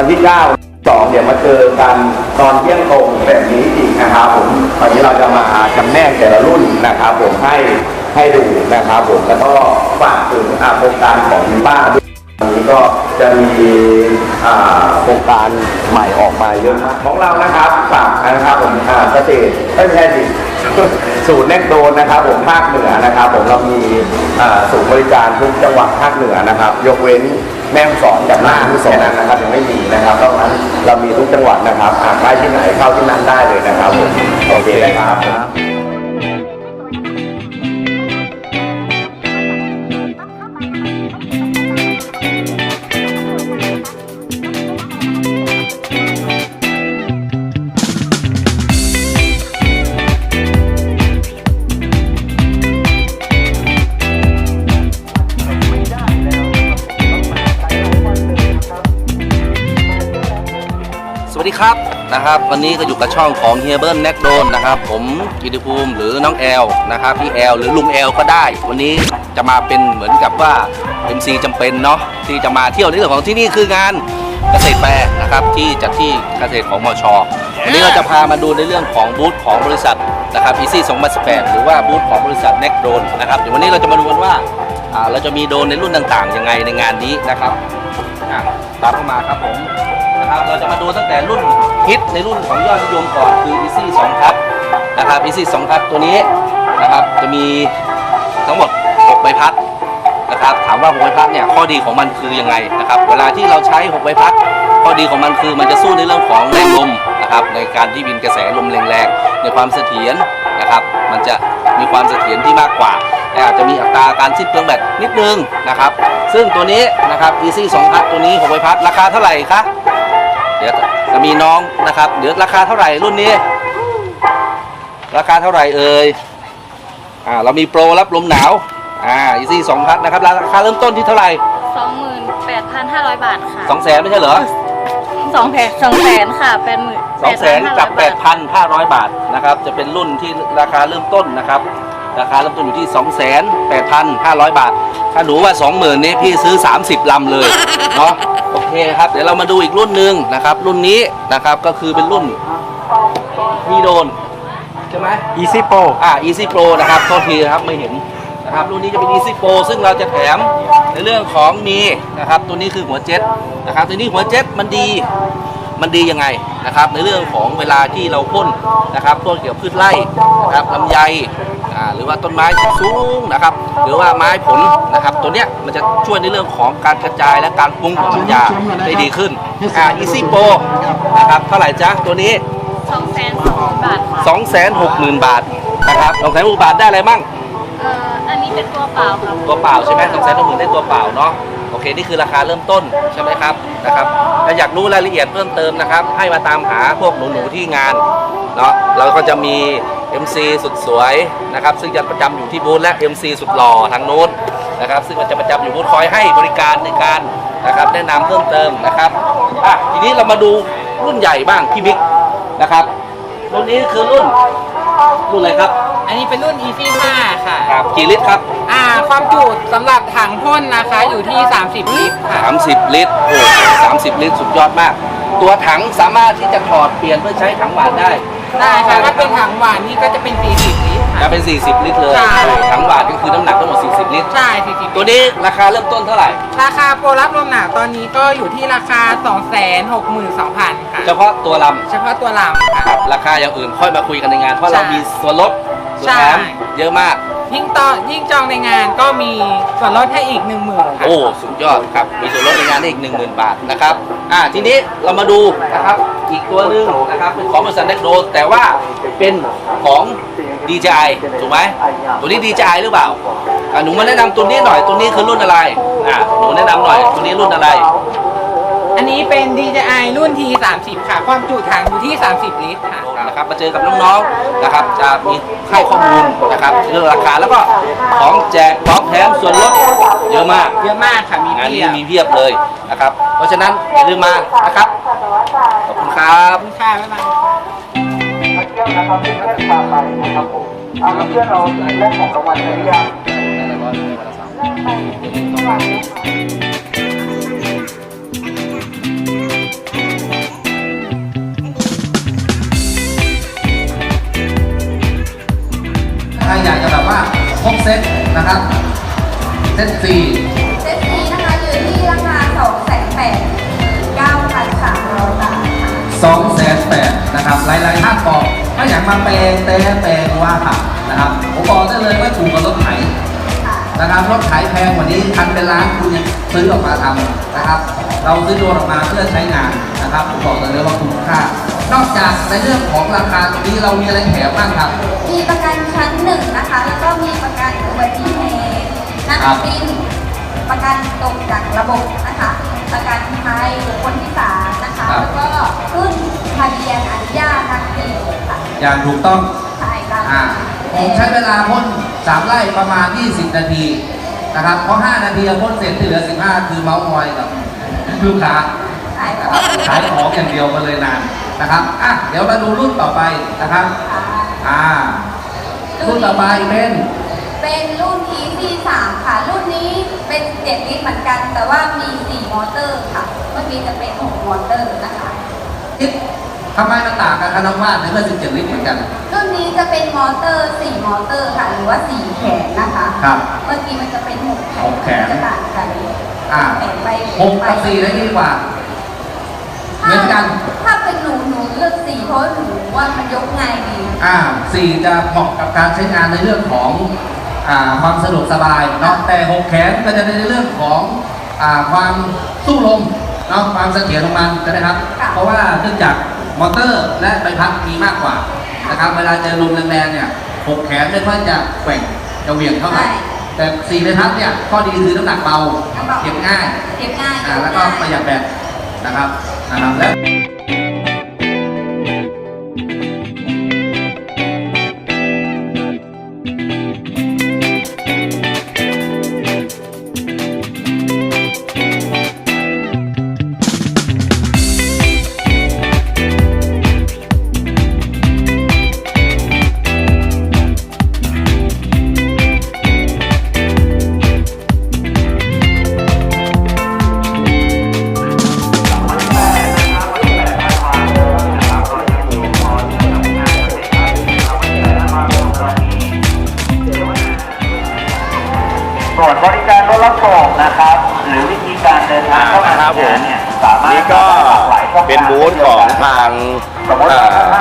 9 2 เดี๋ยวมาเจอกันตอนเที่ยงตรงแบบนี้อีกนะครับผมวันนี้เราจะมาจำแนกแต่ละรุ่นนะครับผมให้ให้ดูนะครับผมแล้วก็ฝากถึงอ่าโครงการของคุณป้าด้วยวันนี้ก็จะมีอ่าโครงการใหม่ออกมาเยอะมากของเรานะครับฝากนะครับผมอ่าเกษตรไม่ใช่สิศูนย์แนกโดนนะครับผมภาคเหนือนะครับ ผมเรามีอ่าศูนย์บริการทุกจังหวัดภาคเหนือนะครับ ยกเว้นแม่ฮ่องสอนกับน่านแค่นั้นนะครับยัง ไม่มีนะครับเพราะนั้นเรามีทุกจังหวัดนะครับหาได้ที่ไหนเข้าที่นั่นได้เลยนะครับผมโอเคนะครับ ดีครับนะครับ วันนี้ก็อยู่กับช่องของเฮียเบิร์นแน็กโดนนะครับ ผมกิติภูมิหรือน้องแอลนะครับพี่แอลหรือลุงแอลก็ได้ วันนี้จะมาเป็นเหมือนกับว่า MC จำเป็นเนาะที่จะมาเที่ยวในเรื่องของที่นี่คืองานเกษตรแฟร์นะครับที่จัดที่เกษตรของมชวันนี้เราจะพามาดูในเรื่องของบูธของบริษัทนะครับ EC 2018หรือว่าบูธของบริษัทแน็กโดนนะครับเดี๋ยววันนี้เราจะมาดูกันว่าอ่าเราจะมีโดรนในรุ่นต่างๆยังไงในงานนี้นะครับอะตามเข้ามาครับผม นะครับเราจะมาดูตั้งแต่รุ่นฮิตในรุ่นของยอดนิยมก่อนคือ Easy 2ครับนะครับ Easy 2ครับตัวนี้นะครับจะมีทั้งหมด 6 ใบพัดนะครับถามว่า6ใบพัดเนี่ยข้อดีของมันคือยังไงนะครับเวลาที่เราใช้ 6 ใบพัด ข้อดีของมันคือมันจะสู้ในเรื่องของแรงลมนะครับในการที่บินกระแสลมแรงๆในความเสถียรนะครับมันจะมีความเสถียรที่มากกว่าแต่อาจจะมีอัตราการสิ้นเปลืองแบตนิดนึงนะครับ ซึ่งตัวนี้นะครับ Easy 2พัดตัวนี้6ใบพัดราคาเท่าไหร่คะ เดี๋ยวจะมีน้องนะครับ เดี๋ยวราคาเท่าไหร่รุ่นนี้ ราคาเท่าไหร่เอ่ยอ่าเรามีโปรรับลมหนาวอ่าอีซี่สองพันนะครับราคาเริ่มต้นที่เท่าไหร่28,500บาทค่ะสองแสนไม่ใช่เหรอสองแผนสองแสนค่ะเป็นหมื่นสองแสนกับแปดพันห้าร้อยบาทนะครับ จะเป็นรุ่นที่ราคาเริ่มต้นนะครับราคาเริ่มต้นอยู่ที่สองแสนแปดพันห้าร้อยบาท ถ้าหนูว่าสองหมื่นนี้พี่ซื้อ 30 ลำเลย เนาะ โอเคครับ เดี๋ยวเรามาดูอีกรุ่นหนึ่งนะครับ รุ่นนี้นะครับก็คือเป็นรุ่นมีโดนใช่ไหม Easy Pro อ่า Easy Pro นะครับโทษทีนะครับไม่เห็นนะครับรุ่นนี้จะเป็น Easy Pro ซึ่งเราจะแถมในเรื่องของมีนะครับตัวนี้คือหัวเจ็ตนะครับตัวนี้หัวเจ็ตมันดี มันดียังไงนะครับ ในเรื่องของเวลาที่เราพ่นนะครับพ่นเกี่ยวกับพืชไร่นะครับลำไยอ่าหรือว่าต้นไม้สูงๆนะครับ หรือว่าไม้ผลนะครับ ตัวเนี้ยมันจะช่วยในเรื่องของการกระจายและการปรุงของน้ำยาได้ดีขึ้นอ่า Easy Pro นะครับเท่าไหร่จ๊ะตัวนี้สองแสนสองหมื่นบาทค่ะ2 6 0 0 0 0 บาทนะครับ2 6 0 0 0 บาทได้อะไรมั่งเอ่ออันนี้เป็นตัวเปล่าครับตัวเปล่าใช่ไหม2 6 0 0 0 0ได้ตัวเปล่าเนาะโอ เคนี่คือราคาเริ่มต้นใช่ไหมครับนะครับถ้าอยากรู้รายละเอียดเพิ่มเติมนะครับ ให้มาตามหาพวกหนูๆที่งานเนาะเราก็จะมี MC สุดสวยนะครับ ซึ่งจะประจำอยู่ที่บูธและ MC สุดหล่อทางโน้นนะครับ ซึ่งจะประจำอยู่บูธคอยให้บริการในการนะครับ แนะนำเพิ่มเติมนะครับอะทีนี้เรามาดูรุ่นใหญ่บ้างพี่บิ๊กนะครับรุ่นนี้คือรุ่นรุ่นอะไรครับ อันนี้เป็นรุ่น Easy 5 ค่ะ ครับกี่ลิตรครับ อ่า ความจุสำหรับถังพ่นนะคะอยู่ที่ 30 ลิตรค่ะ 30 ลิตรโอ้สามสิบลิตรสุดยอดมาก ตัวถังสามารถที่จะถอดเปลี่ยนเพื่อใช้ถังหวานได้ ได้ค่ะ ถ้าเป็นถังหวานนี่ก็จะเป็น 40 ลิตรจะค่ะเป็น 40 ลิตรเลยใช่ ถังหวานก็คือน้ำหนักทั้งหมด 40 ลิตร ใช่ 40ตัวนี้ราคาเริ่มต้นเท่าไหร่ ราคาโปรรับลมหนาวตอนนี้ก็อยู่ที่ราคา 262,000 ค่ะ เฉพาะตัวลเฉพาะตัวลำค่ะำราคาอย่างอื่นค่อยมาคุยกันในงาน เพราะใช่ เรามีส่วนลด ส่วนแถมใช่เยอะมาก ยิ่งต่อยิ่งจองในงานก็มีส่วนลดให้อีก10,000ค่ะ โอ้สุดยอดครับ มีส่วนลดในงานได้อีก 10,000 บาทนะครับ อ่า ทีนี้เรามาดูนะครับ อีกตัวหนึงนะครับเป็นของบริษัทเน็กโดแต่ว่าเป็นของ DJI ถูกไหม ตัวนี้ DJI หรือเปล่า อ่าหนูมาแนะนำตัวนี้หน่อย ตัวนี้คือรุ่นอะไร อ่าหนูแนะนำหน่อย ตัวนี้รุ่นอะไร อันนี้เป็น DJI รุ่น T30 ค่ะ ความจุถังอยู่ที่ 30 ลิตรค่ะ นะครับมาเจอกับน้องๆนะครับ จะมีให้ข้อมูลนะครับเรื่องราคาแล้วก็ของแจกของแถมส่วนลดเยอะมากเยอะมากค่ะ มีงานเพีนี้ยบมีเพียบเลยนะครับ เพราะฉะนั้นอย่าลืมมานะครับขอบคุณครับขอบคุณค่ะ บ๊ายบาย มาเที่ยวนะครับที่เพื่อนพาไปนะครับผมเอาแล้วเพื่อนเราแลกของรางวัลไปหรือยังเซตสี่เซตนี้นะคะอยู่ที่ราคา2 8 9,300บาทค่ะสองแสนแปดนะครับหลายๆท่านบอกถ้าอยากมาแปลงแต่แปลงว่าค่ะนะครับผมบอกได้เลยว่าถูกกว่ารถไถค่ะนะครับรถไถแพงกว่านี้คันเป็นล้านคุณยังซื้อออกมาทำนะครับ เราซื้อโดรนออกมาเพื่อใช้งานนะครับผมบอกเลยว่าคุ้มค่านอกจากในเรื่องของราคาตรงนี้เรามีอะไรแถมบ้างครับ มีประกันชั้นห นึ่งนะคะ แล้วก็มีประกันอุบัติเหตุนักครับบิน ประกันตกจากระบบนะคะ ประกันภัยบุคคลที่สามนะคะ แล้วก็ขึ้นทะเบียนอนุญาตทางปีค่ะอย่างถูกต้อง ใช่ค่ะอ่าผมใช้เวลาพ่น3ไร่ประมาณ 20 นาทีนะครับ เพราะ 5 นาทีพ่นเสร็จที่เหลือ 15 คือเมาส์มอยกับลูกค้าใช่นะค่ะครับขายของอย่างเดียวมาเลยนานนะครับ อะ เดี๋ยวมาดูรุ่นต่อไปนะครับ อ่า รุ่นต่อไปเป็นเป็นรุ่น EC3 ค่ะ รุ่นนี้เป็น7ลิตรเหมือนกัน แต่ว่ามี 4 มอเตอร์ค่ะเมื่อกี้จะเป็น 6 มอเตอร์นะคะคิดทำไมมันต่างกันคะน้องว่านในเมื่อ17ลิตรเหมือนกัน รุ่นนี้จะเป็นมอเตอร์ 4 มอเตอร์ค่ะ หรือว่า 4 แขนนะคะ ครับ เมื่อกี้มันจะเป็น 6 แขนหกแขนจะต่างกันอ่าแขนไปหกกับสี่ได้ดีกว่า เหมือนกัน ถ้าเป็นหนูหนูเลือก4เพราะหนูว่ามันยกง่ายดี อ่าสี่จะเหมาะกับการใช้งานในเรื่องของอ่าความสะดวกสบายเนาะแต่หกแขนก็จะในเรื่องของอ่าความสู้ลมเนาะความเสถียรของมันใช่ไหมครับ ค่ะ เพราะว่าเนื่องจากมอเตอร์และใบพัดมีมากกว่านะครับเวลาเจอลมแรงๆเนี่ยหกแขนไม่ค่อยจะแกว่งจะเหวี่ยงเท่าไหร่แต่สี่ใบพัดเนี่ยข้อดีคือน้ำหนักเบาเก็บง่าย เก็บง่ายอ่าแล้วก็ประหยัดแบตนะครับ นะครับแล้ว เป็นบูธของทาง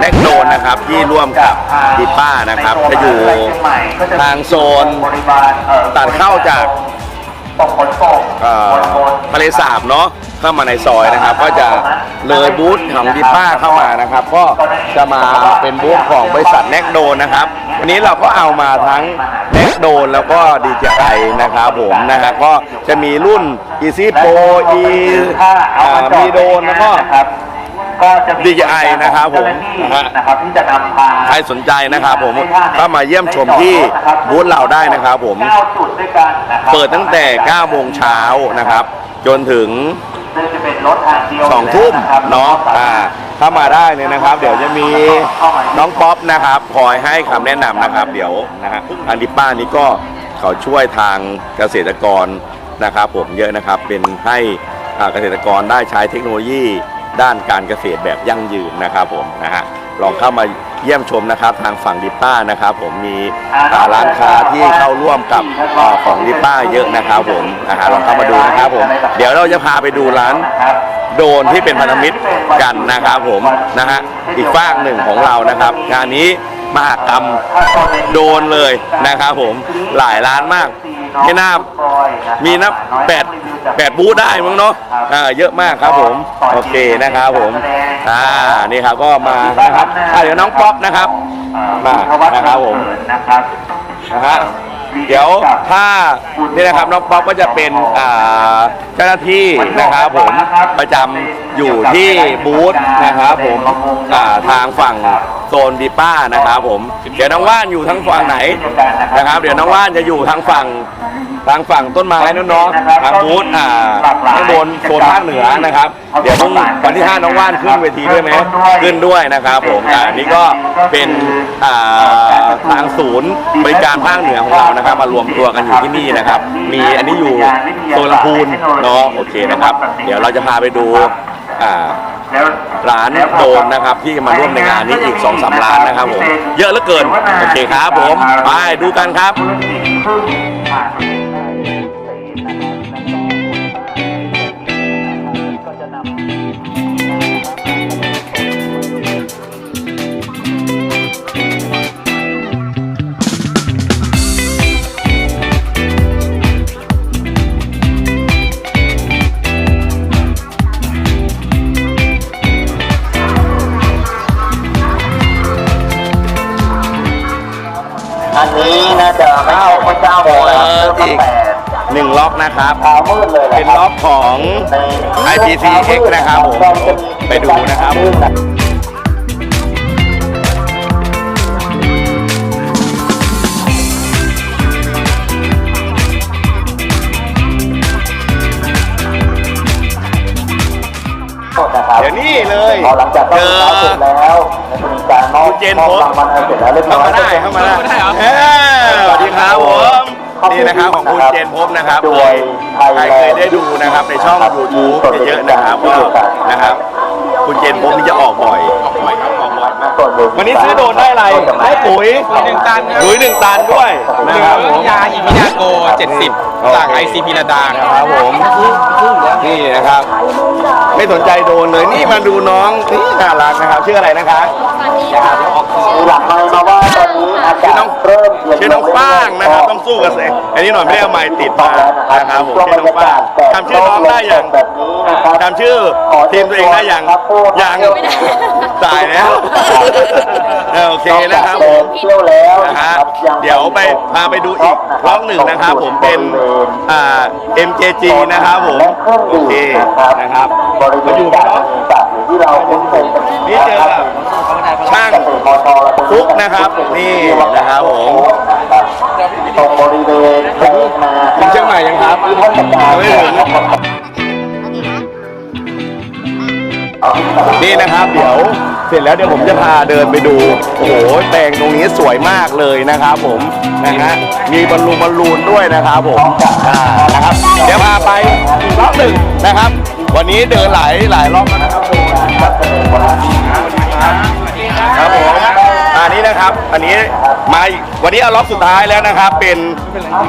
แนกโดนนะครับที่ร่วมกับดิป้านะครับจะอยู่ทางโซนตัดเข้าจากตกขนส่งเอ่อขนทะเลสาบเนาะ เข้ามาในซอยนะครับ ก็จะเลยบูธของดิป้าเข้ามานะครับ ก็จะมาเป็นบูธของบริษัทแนกโดนนะครับ วันนี้เราก็เอามาทั้งแนกโดนแล้วก็ DJI นะครับผมนะฮะก็จะมีรุ่น Easy Pro E อ่ามีโดนแล้วก็ก็จะมี DJI นะครับผมนะครับที่จะนำพาใครสนใจนะครับผมก็มาเยี่ยมชมที่บูธเราได้นะครับผมเก้าจุดด้วยกันนะครับเปิดตั้งแต่9โมงเช้านะครับ จนถึง ซึ่งจะเป็นรถทางเดียว2ทุ่มนะครับเนาะอ่าถ้ามาได้เนี่ยนะครับ เดี๋ยวจะมีน้องป๊อปนะครับคอยให้คำแนะนำนะครับ เดี๋ยวนะฮะทางดิป้านี้ก็เขาช่วยทางเกษตรกรนะครับ ผมเยอะนะครับเป็นให้อ่าเกษตรกรได้ใช้เทคโนโลยีด้านการเกษตรแบบยั่งยืนนะครับผมนะฮะลองเข้ามา เยี่ยมชมนะครับทางฝั่งดิป้านะครับผมมีอ่าร้านค้าที่เข้าร่วมกับอ่าของดิป้าเยอะนะครับผมนะฮะลองเข้ามาดูนะครับผมเดี๋ยวเราจะพาไปดูร้านโดรนที่เป็นพันธมิตรกันนะครับผมนะฮะอีกฝากหนึ่งของเรานะครับ งานนี้มหากรรมโดรนเลยนะครับผมหลายร้านมาก ไม่น่ามีนับแปดแปดบูธได้มั้งเนาะอ่าเยอะมากครับผมโอเคนะครับผมอ่านี่ครับก็มานะครับอ่าเดี๋ยวน้องป๊อปนะครับมานะครับผมนะครับนะฮะ เดี๋ยวถ้านี่นะครับน้องป๊อปก็จะเป็นอ่าเจ้าหน้าที่นะครับผมประจำอยู่ที่บูธนะครับผมอ่าทางฝั่งโซนดีป้านะครับผมเดี๋ยวน้องว่านอยู่ทางฝั่งไหนนะครับ เดี๋ยวน้องว่านจะอยู่ทางฝั่ง ทางฝั่งต้นไม้นั่นเนาะทางบูธอ่าข้างบนโซนภาคเหนือนะครับ เดี๋ยวพรุ่งวันที่ห้าน้องว่านขึ้นเวทีด้วยไหมขึ้นด้วยนะครับผมอ่านี่ก็เป็นอ่าทางศูนย์บริการภาคเหนือของเรานะครับ มารวมตัวกันอยู่ที่นี่นะครับ มีอันนี้อยู่โซนลำพูนเนาะโอเคนะครับ เดี๋ยวเราจะพาไปดูอ่าแล้วร้านโดนนะครับที่มาร่วมในงานนี้อีก2อสร้านนะครับผมเยอะเหลือเกิน โอเคครับผม ไปดูกันครับ นึ่งล็อกนะครับเช้ามืดเลยะเป็นล็อกของ IPCX นะครับผมไปดูนะครับนะครับเดี๋ยวนี้เลยพอหลังจากเจต้นอเช้าเสร็จแล้วจะมีการมอบคุณเจนมอบพบรางวัลอะไรเสร็จแล้วเรียบร้เข้าอยมาได้เข้ามาได้เอ้ยสวัสดีครับผม นี่นะครับของคุณเจนพบนะครับใครใครเคยได้ดูนะครับในช่อง YouTube เยอะๆนะครับก็นะครับ คุณเจนพบนี่จะออกบ่อยออกบ่อยครับออกบ่อยมากวันนี้ซื้อโดนได้อะไรได้ปุ๋ยหนึ่งตันครับปุ๋ยหนึ่งตันด้วยนะครับผมยาอิมินาโก 70 จาก ICP ระดาคครับรับผมนี่นะครับ ไม่สนใจโดนเลยนี่มาดูน้องนี่น่ารักนะครับชื่ออะไรนะครับมีหลักไมค์มาว่าตอนนี้อากาศเริ่มเย็นชื่อน้องฟ้างนะครับต้องสู้กับเสงอันนี้หน่อยไม่ได้เอาไม้ติดมานะครับผมชื่อน้องฟ้างจำชื่อน้องได้ยังแบบนี้นะครับจำชื่อทีมตัวเองได้ยังยังตายแล้วเออโอเคนะครับผม เที่ยวแล้วนะฮะเดี๋ยวไปพาไปดูอีกร้องหนึ่งนะครับ ผมเป็นอ่า MJG นะครับผมและเครื่องโอดื่มเคนะครับนะครับบริเวณจากจากที่เราคุ้นเคยกันนี่เจอกับ ช่างฟุกนะครับ นี่นะครับผมตรงบริเวณแปลงนาถึงเชียงใหม่ยังครับที่ท่านประกาศยังไม่ถึงนี่นะครับ เดี๋ยวเสร็จแล้วเดี๋ยวผมจะพาเดินไปดู โอ้โหแปลงตรงนี้สวยมากเลยนะครับผมนะฮะมีบอลลูนบอลลูนด้วยนะครับผมอ่านะครับ เดี๋ยวพาไปอีกรอบหนึ่งนะครับ วันนี้เดินหลายหลายรอบแล้วนะครับดูนะ ครับครับผมอันนี้นะครับ อันนี้มาอีกวันนี้เอาล็อกสุดท้ายแล้วนะครับ เป็น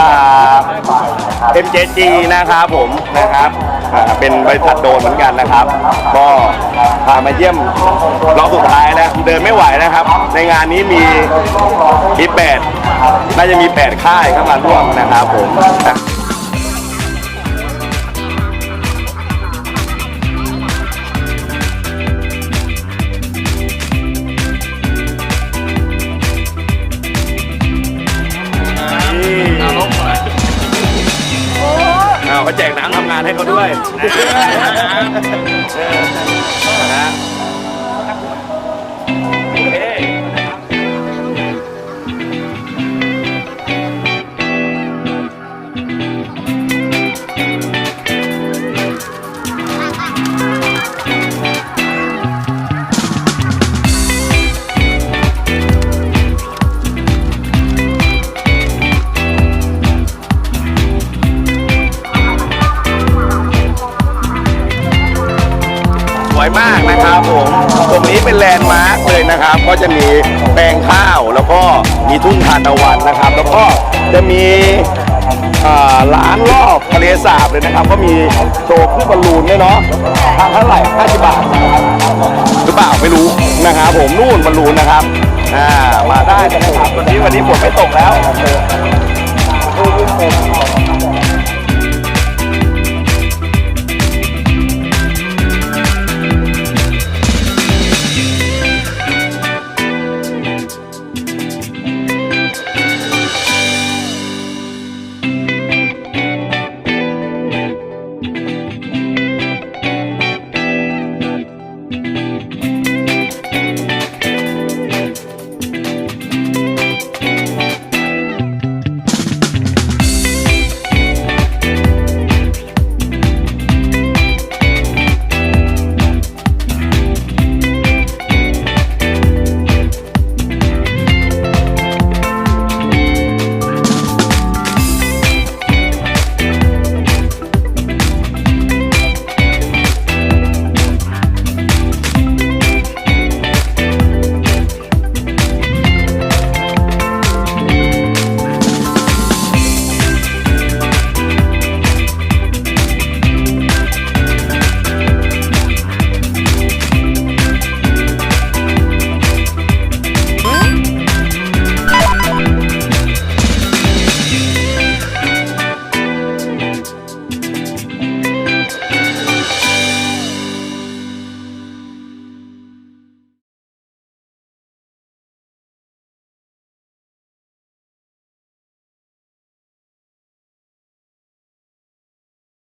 อ่า MJG นะครับผมนะครับอ่าเป็นบริษัทโดรนเหมือนกันนะครับ ก็พามาเยี่ยมรอบสุดท้ายแล้วเดินไม่ไหวนะครับ ในงานนี้มีมีแปดน่าจะมีแปดค่ายเข้ามาร่วมนะครับผมนะำ นะครับ ก็จะมีแปลงข้าวแล้วก็มีทุ่งทานตะวันนะครับ แล้วก็จะมีอ่าร้านรอบทะเลสาบเลยนะครับ ก็มีโชว์ขึ้นบอลลูนด้วยเนาะทางเท่าไหร่50บาทหรือเปล่าไม่รู้นะครับผมนู่นบอลลูนนะครับอ่ามาได้นะครับวันนี้วันนี้ฝนไม่ตกแล้ว